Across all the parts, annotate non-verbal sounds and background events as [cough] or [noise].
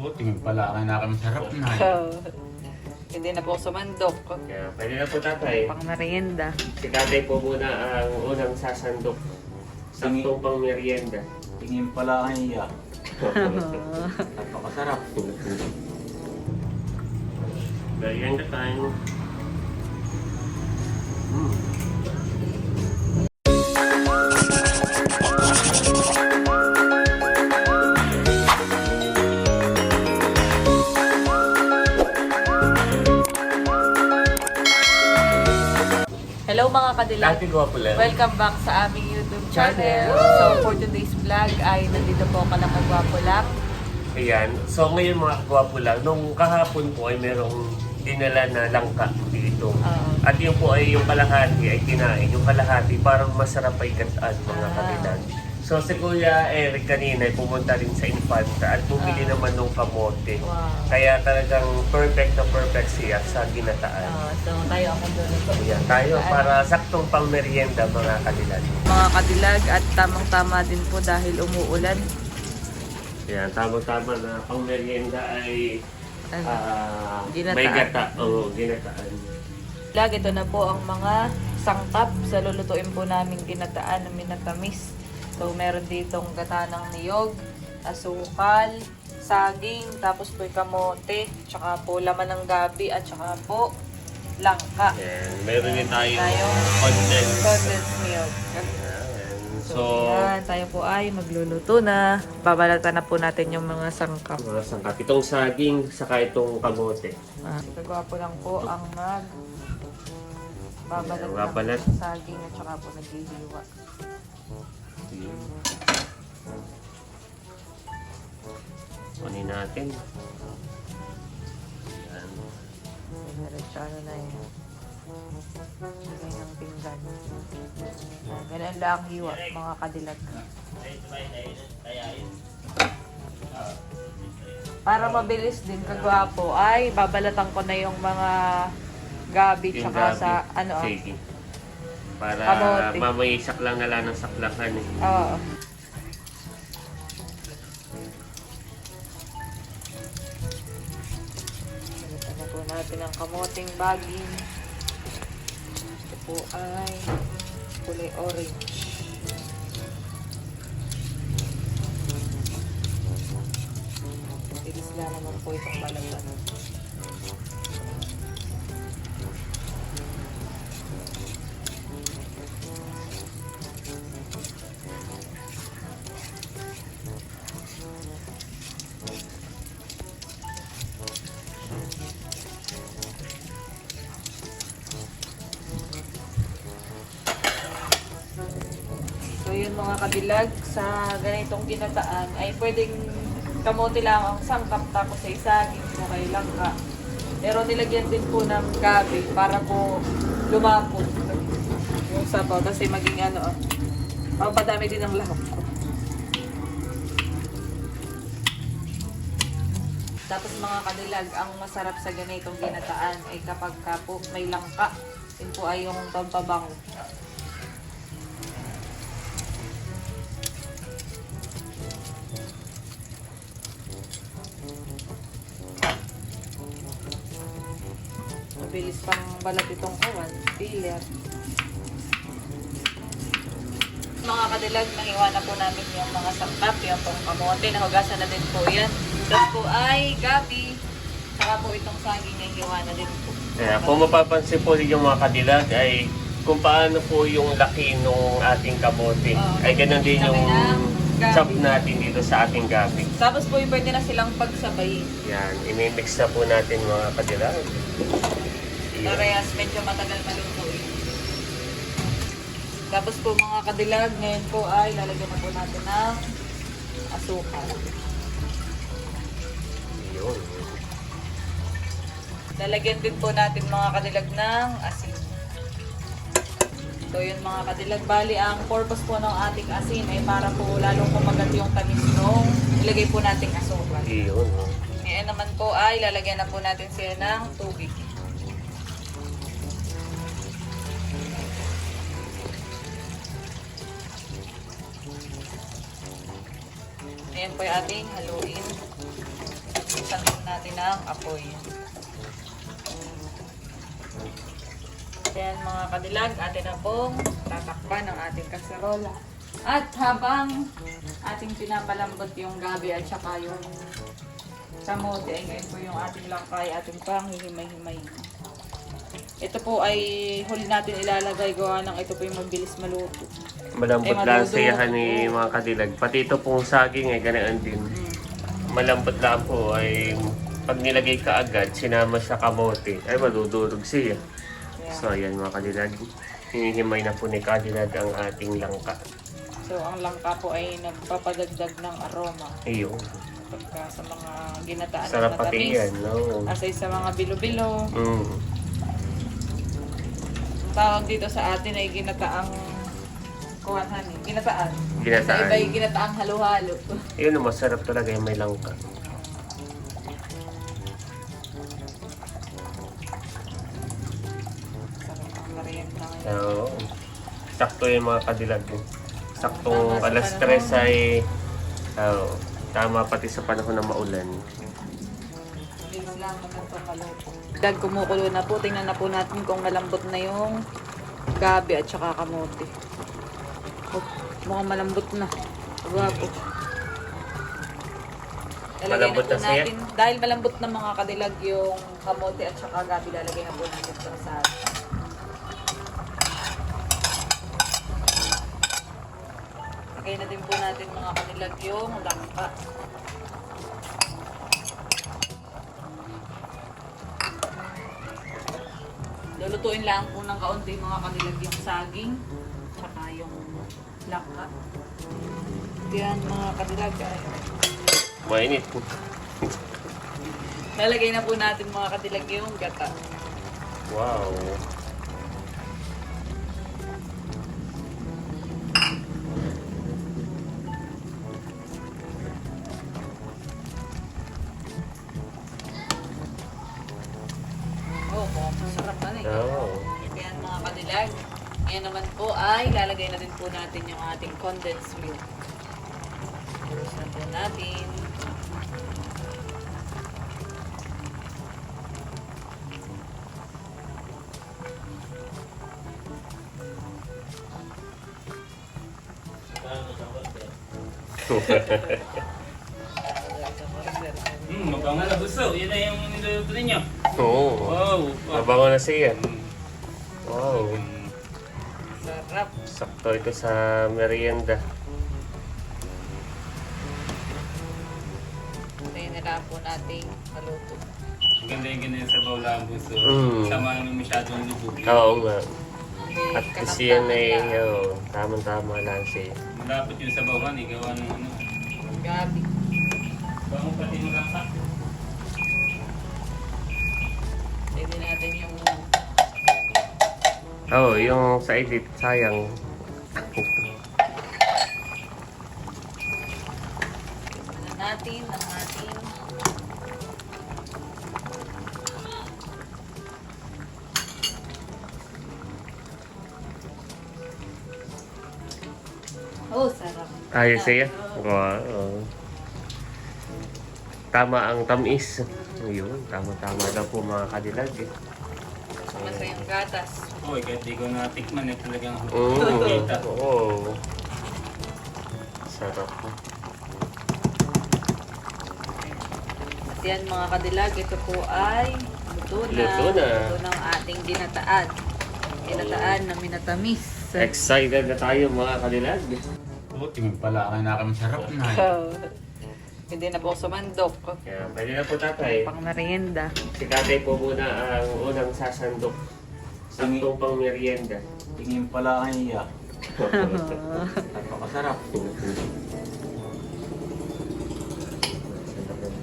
Po, tingin pala kayo na kami sarap na. [laughs] Hindi na po sumandok. Kaya pwede na po tatay. Pang merienda. Si tatay po muna ang unang sasandok. Saktong pang merienda. Tingin pala kayo iya. [laughs] Napakasarap. Merienda time. Mm. Mga kadilag. Dati ko po lang. Welcome back sa aming YouTube channel. So for today's vlog ay nandito po ka lang kagwapo lang. Ayan. So ngayon mga kagwapo lang, nung kahapon po ay merong dinala na langka dito. Oo. At yun po ay yung kalahati ay kinain. Yung kalahati parang masarap ay gataan mga Ah. kabilan. So si Kuya Eric kanina ay pumunta rin sa Infanta at bumili Ah. naman ng kamote. Wow. Kaya talagang perfect na perfect siya sa ginataan. Ah, so tayo ang magluluto. Ayan, tayo para saktong pang merienda mga kadilan. Mga kadilag at tamang-tama din po dahil umuulan. Ayan, tama-tama na pang merienda ay Ano? ah, Ginataan. may gata. Oo, ginataan. Lag, ito na po ang mga sangkap sa lulutuin po namin ginataan na minatamis. So, meron ditong gata ng niyog, asukal, saging, tapos po yung kamote, tsaka po laman ng gabi, at tsaka po langka. Ayan, meron din tayo Tayong condensed. Condensed milk. So, So, yan, tayo po ay magluluto na. Babalatan na po natin yung mga sangkap. mga sangkap. Itong saging, saka itong kamote. Ah, Kagwapo lang po ang mag babalat Ayan, ng saging at tsaka po naghihiwa. Kunin natin. Ayan. Diretso ano na yun. Lagay ng pinggan. Ganun lang ang hiwa, mga kadilag. Para mabilis din kagwapo, ay babalatan ko na yung mga gabi tsaka sa ano ah. Sige. Para Kamote. mamay saklang na lang ng saklakan eh. Oo. Balatan na po natin ang kamoting baging. Ito po ay kulay orange. Bilis lang naman po itong balatan. Kadilag, sa ganitong ginataan ay pwedeng kamote lang ang sangkap tapos ay saging po kay langka. Pero nilagyan din po ng gabi para po lumapot yung sabaw kasi maging ano, oh, padami din ang lahok. Tapos mga kadilag, ang masarap sa ganitong ginataan ay kapag ka po may langka. Yun po ay yung pampabango. Mabilis pang balat itong kawan. Filler. Mga kadilag, nahiwa na po namin yung mga sangkap, yung pong kamote, nahugasan na din po yan. Tapos po ay gabi, saka po itong saging na hiwa na din po. Kaya kung mapapansin po yung mga kadilag ay kung paano po yung laki nung ating kamote. Oo. ay ganun din yung ng gabi. chop natin dito sa ating gabi. Tapos po yung pwede na silang pagsabay. Yan, imimix na po natin mga kadilag. Parehas medyo matagal maluto eh. Tapos po mga kadilag, ngayon po ay lalagyan na po natin ng asukal. Yun. Lalagyan din po natin mga kadilag ng asin. So yun mga kadilag, bali ang purpose po ng ating asin ay para po lalong kumagat yung tamis nung ilagay po nating asukal. Oh. Ngayon naman po ay lalagyan na po natin siya ng tubig. Ayan po yung ating haluin. buksan natin ang apoy. Ayan mga kadilag, atin na pong tatakpan ng ating kaserola. At habang ating pinapalambot yung gabi at saka yung kamote, ay ngayon po yung ating langkay, ating panghihimay-himay. Ito po ay huli natin ilalagay gawa ng ito po yung mabilis maluto. Malambot Eh, lang siyahan ni mga kadilag. Pati ito pong saging ay ganaan din. Malambot lang po ay pag nilagay ka agad, sinama sa kamote, ay madudurog siya. Kaya, So ayan mga kadilag, hinihimay na po ni kadilag ang ating langka. so ang langka po ay nagpapadagdag ng aroma. Ayun, Pagka sa mga ginataan na sarap pati matamis. yan, no? Asay sa mga bilo-bilo. Mm. Ang tawag dito sa atin ay ginataang kuwahan eh. Ginataan. Ginataan. Sa iba ay ginataang halo-halo. Yun, masarap talaga yung may langka. Sarap ang merienda ngayon. So, sakto yung mga kadilag. Saktong Tama sa alas panahon. 3 ay oh, tama pati sa panahon na maulan. Bilis lang naman. Dag kumukulo na po. Tingnan na po natin kung malambot na yung gabi at saka kamote. Mukhang malambot na. Gwapo. Lalagay Malambot na po na siya? natin. Dahil malambot na mga kadilag yung kamote at saka gabi, lalagay na po natin sa sahig. Lagay na din po natin mga kadilag yung langka. Lulutuin lang po ng kaunti mga kanilag yung saging, tsaka yung langka. Yan mga kanilag. ay, Mainit. Lalagay na po natin mga kadilag yung gata. Wow. Ay lalagay na din po natin yung ating condensed milk. Buksan po natin. Hmm, mabango na gusto. Yan na yung niluluto ninyo. Oo. Wow. Mabango na siya. Wow. Sarap. Sakto ito sa merienda. Tayo na lang po nating maluto. Maganda yung ganyan sa bawla ang gusto. Mm. Sama naman masyadong lubog. Oo nga. At kasi yan ay oh, tamang-tama lang siya. Malapit yung sa bawan, igawa ng ano. Gabi. Bango pati mo lang ka. Pwede natin yung Oo, oh, yung sa edit, sayang. ano natin, ang ating Oh, sarap. Ayos siya. Wow. Tama ang tamis. Ayun, tama-tama daw po mga kadilag. Eh. Masa yung gatas. Uy, kahit di ko natikman eh talagang Mm, kita. oo. Sarap. At yan mga kadilag, ito po ay luto na. Luto na. Luto ng ating ginataan. Ginataan na minatamis. Excited na tayo mga kadilag. Oh, tingin pala kayo na kami sarap na. [laughs] Hindi na po sumandok. Kaya pwede na po tatay. Pang merienda. Si tatay po muna ang unang sasandok. Saktong pang merienda. Tingin pala kayo iya. [laughs] Napakasarap.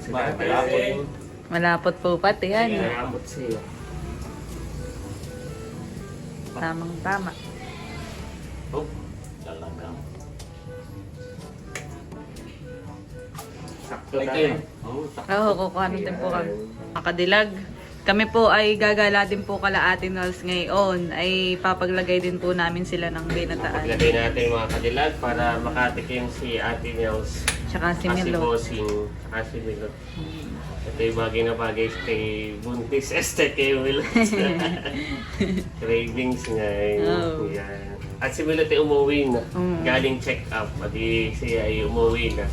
Si Ba, tatay malapot. Malapot po pati yan. Naramot siya. Tamang tama. Oh, talagang. Sakto Ay, tatay. kayo. Oh, tak- Oo, kukuha din po kami. Makadilag. Kami po ay gagala din po kala Ate Nels ngayon. Ay papaglagay din po namin sila ng binataan. Paglagay natin mga kadilag para makatikim si Ate Nels Tsaka si Ah, si Milo. Bossing, saka si Milo. Ito yung bagay na bagay kay Buntis, este kay Milo. [laughs] Cravings nga eh. Oh. Yan. At si Milo tayo umuwi na. Mm. Galing check up. At di siya ay umuwi na.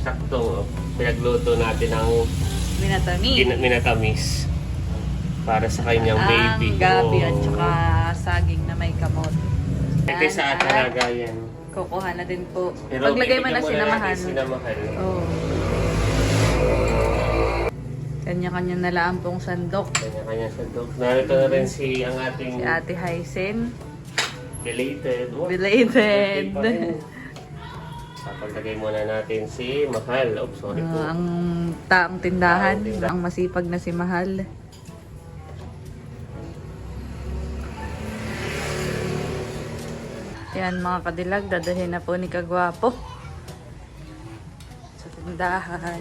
Sakto, oh, pinagluto natin ang Minatami. gin- minatamis para sa kanyang baby. Ang gabi at Oo. saka saging na may kamot. Ito sa talaga yan. Kukuha na din po. Pero Paglagay mo na sinamahan. Sinamahan. Oo. Kanya-kanya na lang pong sandok. Kanya-kanya sa dog. Narito na rin si ang ating Si Ate Hysen. belated. Oh, Belated. Papaglagay muna natin si Mahal. Oops, sorry po. Ah, ang taong tindahan. Taong tindahan. Ang masipag na si Mahal. Yan mga kadilag, dadalhin na po ni Kagwapo. Sa tindahan.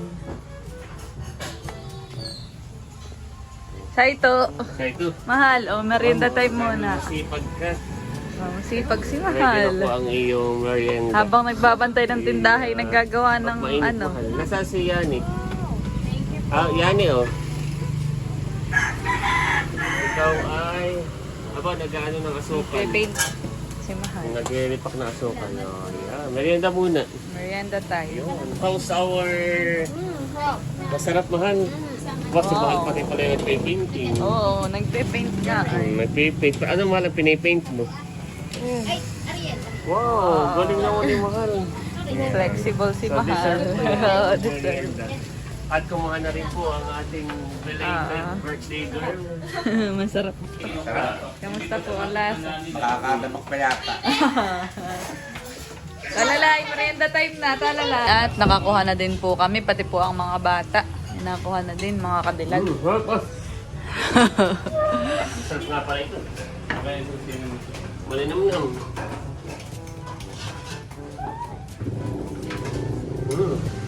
Sa ito, Kaya ito. Mahal, o merienda time muna. Masipag ka. Oh, masipag si Ready na po Mahal. ang iyong merienda. Habang nagbabantay ng tindahan, ay naggagawa ng ano. Mahal. Nasaan si Yani? Ah, Yani oh. Ikaw ay... Aba, nag-ano ng asukal. Paint si Mahal. Nag-repack na asukal. Oh, yeah. Merienda muna. Merienda tayo. Yun. How's our... Masarap mahal. Wow, si mahal pati pala yung nagpipainting. Oo, nagpe-paint ka. Mm, Nagpipaint. Ano mahal ang pinipaint mo? Wow, galing naman ni mahal. Flexible si So, Mahal. dessert [laughs] po At kumuha na rin po ang ating belated Ah. birthday girl. [laughs] Masarap. Kamusta po ang lasa? Makakadamak pa yata. [laughs] Talalay, merienda time na, talalay. At nakakuha na din po kami, pati po ang mga bata. Nakakuha na din, mga kadilag. [laughs] Mm, sarap ah. Sarap nga pala ito. Malinam-nam. Mm.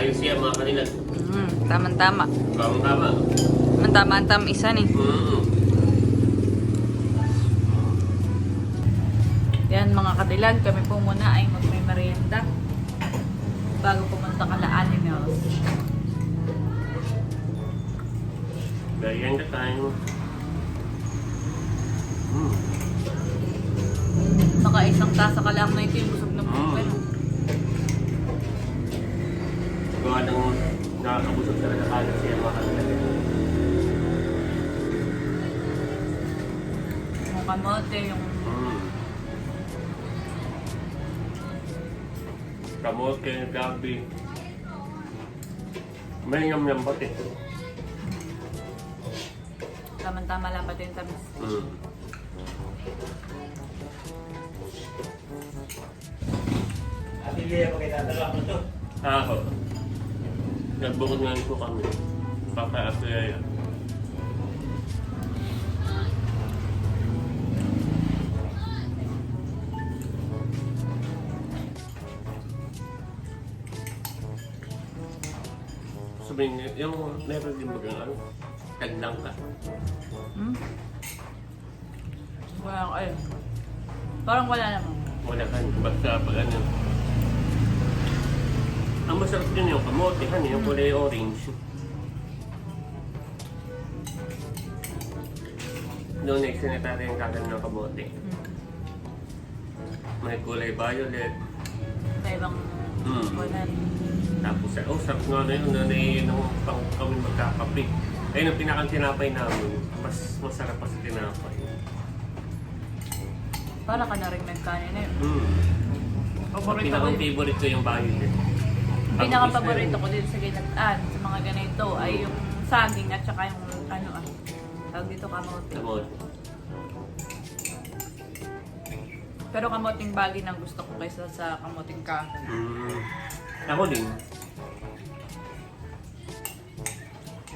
Ayos yan mga kanila. Mm, tama-tama. Bawang tama. Tama ang tam isa ni. Mm. Yan mga kadilag, kami po muna ay magme-merienda. Bago pumunta ka na animals. Ka tayo. Mm. Saka isang tasa ka lang na ito yung busog na Mm. Ka na. Gawa ng nakakabusog talaga kagad siya mga kanila. Yung kamote, yung Mm. Kamote, gabi. May ngam-ngam pati. tama-tama lang pati yung tamis. Mm. Ako. Nagbukod nga po kami. Papa at Yaya. Sabihin niyo, yung meron din bagang ano, taglang ka. Hmm? Wala ay. Parang wala naman. Wala ka, basta pag ano. Ang masarap din yung kamote, han, yung kulay orange. Noon, next na tayo yung kagan ng kamote. Hmm. May kulay violet. Sa ibang Mm. wala. Tapos, oh, sarap nga na yun, na yun ang pang kami magkakape. Ayun ang pinakang tinapay namin. Mas masarap pa sa tinapay. Para ka na rin nagkanin na yun. Mm. Paborito ko Pinakang yun. favorite ko yung violet. Pinaka-paborito ko din sa ginataan, sa mga ganito, ay yung saging at saka yung ano ah. Tawag dito kamote. Kamote. Pero kamoting bali nang gusto ko kaysa sa kamoting kahoy. Mm. Ako din.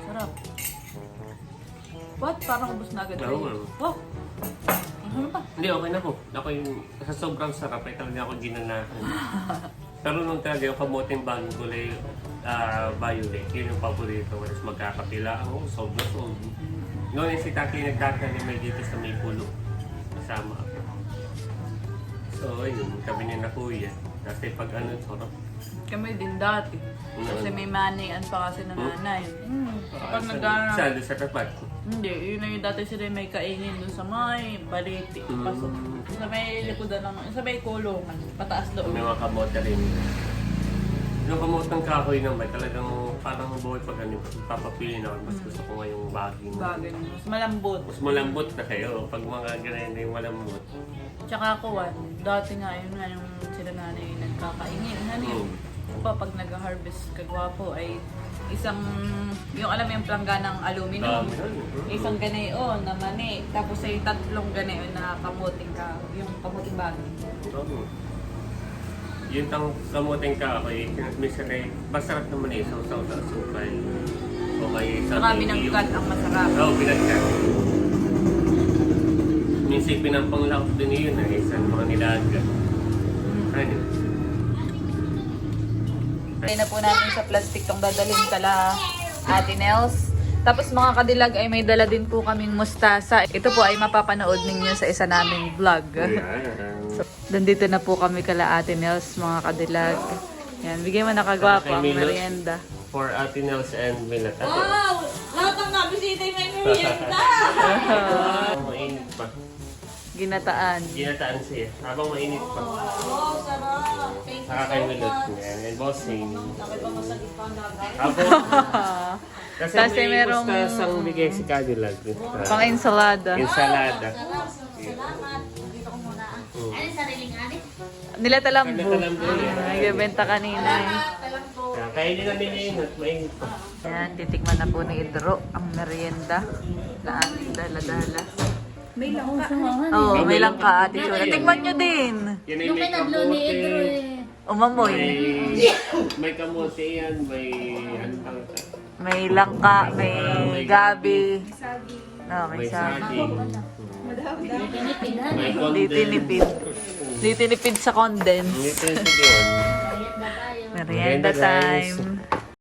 Sarap. What? Parang ubos na agad Oo. Wow! Ano pa? Hindi, okay na po. Ako yung, sa sobrang sarap, ay talaga ako ginanahan. [laughs] Pero nung talaga yung kamuting bagong kulay ah, violet, yun yung paborito. Tapos magkakapila ako, sob na sob. Noon yung si Tati nagtatanim may dito sa may pulo. Kasama ako. So, yun. Sabi niya na kuya. Kasi pag ano, sarap. Kami din dati. Kasi may manian pa kasi na nanay. Hmm. Kapag nag Sa, sa, tapat. Hindi, yun na yung dati sila may kaingin dun sa may baliti. Mm. Pasok. Sa may likodan ng, sa may kulungan. Pataas doon. May mga kamote rin. Yung kamotang kahoy naman, talagang parang buhay pag ano, papapili na. Mas gusto ko nga yung. Bagay mo. Mas malambot. Mas malambot na kayo. Pag mga ganyan na yung malambot. Tsaka ako, one, dati nga yun nga yung sila nanay nagkakaingin. Ano yun? Pa, pag nag-harvest kagwapo ay isang, yung alam mo yung plangga ng aluminum. Nun. Isang ganeo na mani. Tapos ay tatlong ganeo na kamuting ka, yung kamuting bagay. Oo. Yung tang kamuting kahoy, minsan ay masarap naman eh. Sausaw sa asukal. O kaya sa Saka binangkat ang masarap. Oo, oh, binagkat. Minsan pinapanglakot din yun eh, sa mga nilaga. Ano? Ay na po namin sa plastic tong dadalhin kala Ate Nels. Tapos mga kadilag ay may dala din po kaming mustasa. Ito po ay mapapanood ninyo sa isa naming vlog. So, [laughs] nandito na po kami kala Ate Nels, mga kadilag. Yan, bigyan mo na kagwapo ang merienda. For Ate Nels and Milat. Wow! Lahat ng nabisita yung may merienda! [laughs] [laughs] Mainit pa. Ginataan. Ginataan siya. Habang mainit pa. Wow, sarap! Thank you Saka kay so Milot. much! Yan. And bossing. Habang... [laughs] Kasi, Kasi may merong- mustasang bigay si Cadillac. Pang ensalada. Ensalada. Salamat. Dito ko muna. ah. Mm. Ano yung sariling ani? Nilatalambo. Nilatalambo yan. Nagbebenta kanina. eh. Kaya Kainin namin na yun at mainit pa. Yan, titikman na po ni Idro ang merienda na ating dala-dala. May langka. Oo, oh, may lang ka, Ate Chula. Tikman nyo din. Yan ay Nung may pinadlo ni kamote. Edro eh. Umamoy. May, may kamote yan, may ano pang May langka, may gabi. No, may may sabi. saging. Pinipin ha. May Di condensed. tinipid. Di tinipid sa condense. May tinipid yun. Tayo. Merienda Merienda, guys. time.